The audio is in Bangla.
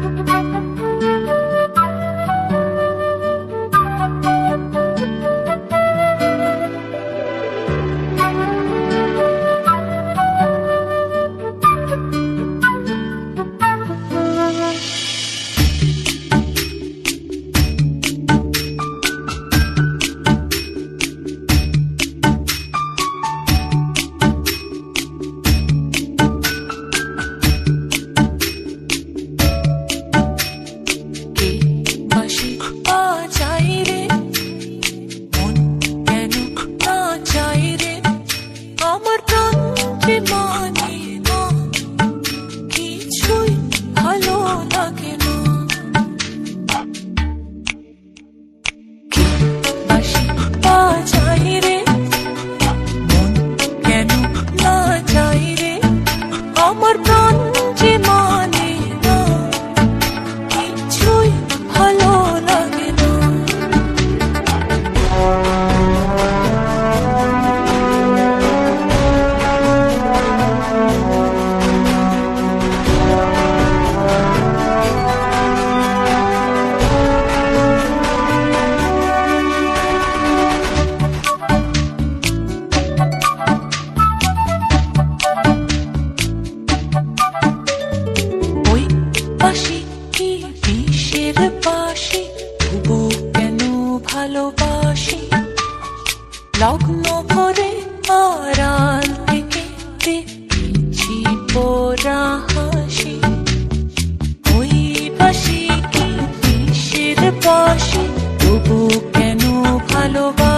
কে বাসি কি বিষের তবু কেন ভালোবাসি? লগ্ন ভরে আড়াল থেকে হাসি। ওই বাসি কি বিষের পাশে? তবু কেন ভালোবাসি?